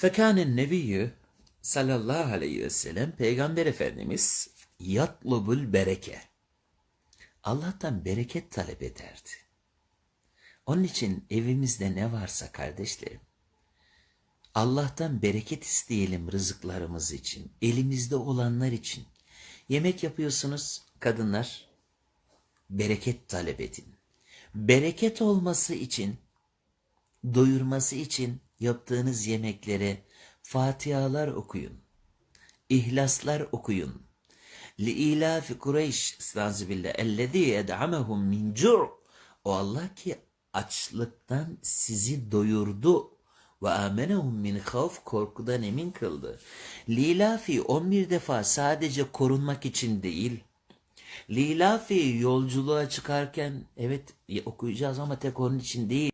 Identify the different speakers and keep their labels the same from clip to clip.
Speaker 1: Fekânen nebiyyü sallallahu aleyhi ve sellem Peygamber Efendimiz yatlubul bereke. Allah'tan bereket talep ederdi. Onun için evimizde ne varsa kardeşlerim, Allah'tan bereket isteyelim rızıklarımız için, elimizde olanlar için. Yemek yapıyorsunuz kadınlar, bereket talep edin. Bereket olması için, doyurması için yaptığınız yemeklere Fatihalar okuyun. İhlaslar okuyun. لِإِلَافِ قُرَيْشِ Estağfirullah. اَلَّذ۪ي يَدْعَمَهُمْ min جُعْ O Allah ki açlıktan sizi doyurdu. Ve amenehum min havf korkudan emin kıldı. Lilafi 11 defa sadece korunmak için değil. Lilafi yolculuğa çıkarken evet okuyacağız ama tek onun için değil.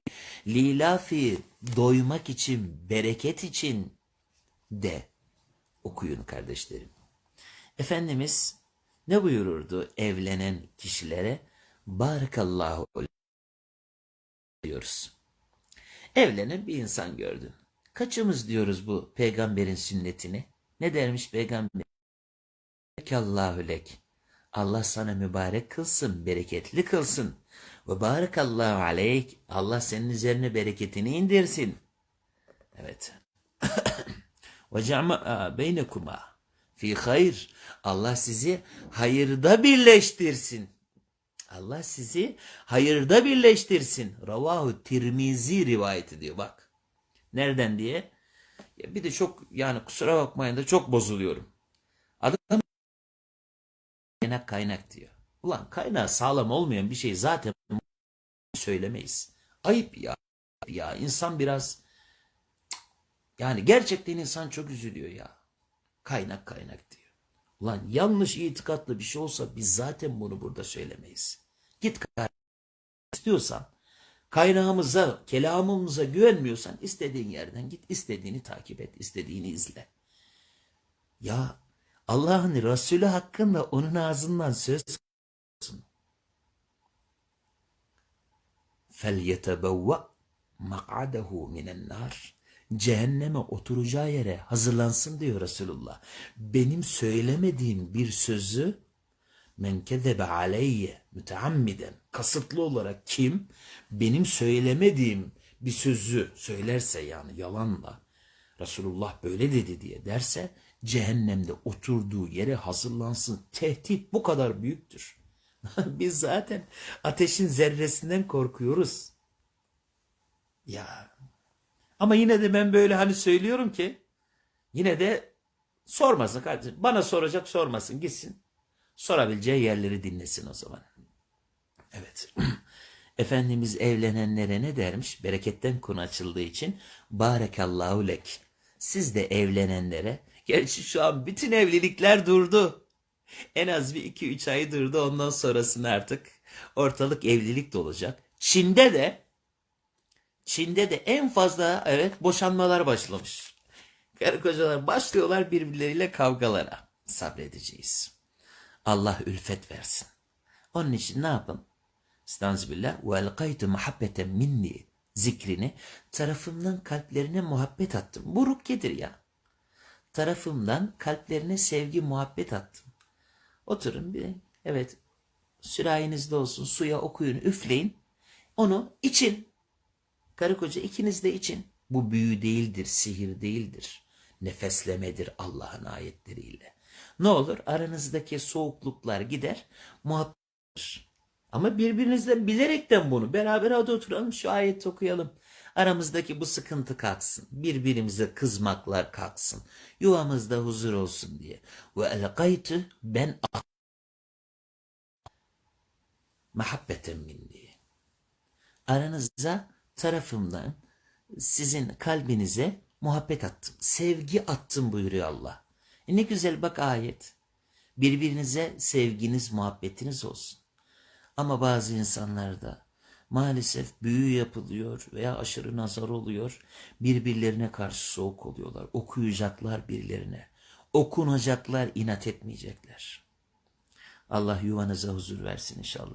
Speaker 1: Lilafi doymak için, bereket için de okuyun kardeşlerim. Efendimiz ne buyururdu evlenen kişilere? Barakallahu diyoruz. Evlenen bir insan gördün. Kaçımız diyoruz bu peygamberin sünnetini? Ne dermiş peygamber? Allahu lek. Allah sana mübarek kılsın, bereketli kılsın. Ve barakallahu aleyk. Allah senin üzerine bereketini indirsin. Evet. Ve cema'a beynekuma fi hayr. Allah sizi hayırda birleştirsin. Allah sizi hayırda birleştirsin. Ravahu Tirmizi rivayet ediyor bak. Nereden diye? Ya bir de çok yani kusura bakmayın da çok bozuluyorum. Adam kaynak kaynak diyor. Ulan kaynağı sağlam olmayan bir şey zaten söylemeyiz. Ayıp ya. Ya insan biraz yani gerçekten insan çok üzülüyor ya. Kaynak kaynak diyor. Ulan yanlış itikatlı bir şey olsa biz zaten bunu burada söylemeyiz. Git istiyorsan kaynağımıza, kelamımıza güvenmiyorsan istediğin yerden git, istediğini takip et, istediğini izle. Ya Allah'ın Resulü hakkında onun ağzından söz olsun. فَلْيَتَبَوَّ مَقْعَدَهُ مِنَ النَّارِ Cehenneme oturacağı yere hazırlansın diyor Resulullah. Benim söylemediğim bir sözü men kezebe aleyye müteammiden kasıtlı olarak kim benim söylemediğim bir sözü söylerse yani yalanla Resulullah böyle dedi diye derse cehennemde oturduğu yere hazırlansın. Tehdit bu kadar büyüktür. Biz zaten ateşin zerresinden korkuyoruz. Ya ama yine de ben böyle hani söylüyorum ki yine de sormasın kardeşim. Bana soracak sormasın gitsin. Sorabileceği yerleri dinlesin o zaman. Evet. Efendimiz evlenenlere ne dermiş? Bereketten konu açıldığı için Barekallahu lek. Siz de evlenenlere gerçi şu an bütün evlilikler durdu. En az bir iki üç ay durdu ondan sonrasını artık ortalık evlilik de olacak. Çin'de de Çin'de de en fazla evet boşanmalar başlamış. Karı kocalar başlıyorlar birbirleriyle kavgalara. Sabredeceğiz. Allah ülfet versin. Onun için ne yapın? Estağfirullah. Ve elkaytu muhabbeten minni zikrini tarafımdan kalplerine muhabbet attım. Bu rukyedir ya. Tarafımdan kalplerine sevgi muhabbet attım. Oturun bir evet sürahinizde olsun suya okuyun üfleyin. Onu için. Karı koca ikiniz de için. Bu büyü değildir, sihir değildir. Nefeslemedir Allah'ın ayetleriyle. Ne olur aranızdaki soğukluklar gider, muhabbet Ama birbirinizden bilerekten bunu beraber hadi oturalım şu ayeti okuyalım. Aramızdaki bu sıkıntı kalksın. Birbirimize kızmaklar kalksın. Yuvamızda huzur olsun diye. Ve elgaytu ben muhabbeten minni. Aranıza tarafımdan sizin kalbinize muhabbet attım. Sevgi attım buyuruyor Allah. E ne güzel bak ayet. Birbirinize sevginiz, muhabbetiniz olsun. Ama bazı insanlarda maalesef büyü yapılıyor veya aşırı nazar oluyor. Birbirlerine karşı soğuk oluyorlar. Okuyacaklar birilerine. Okunacaklar, inat etmeyecekler. Allah yuvanıza huzur versin inşallah.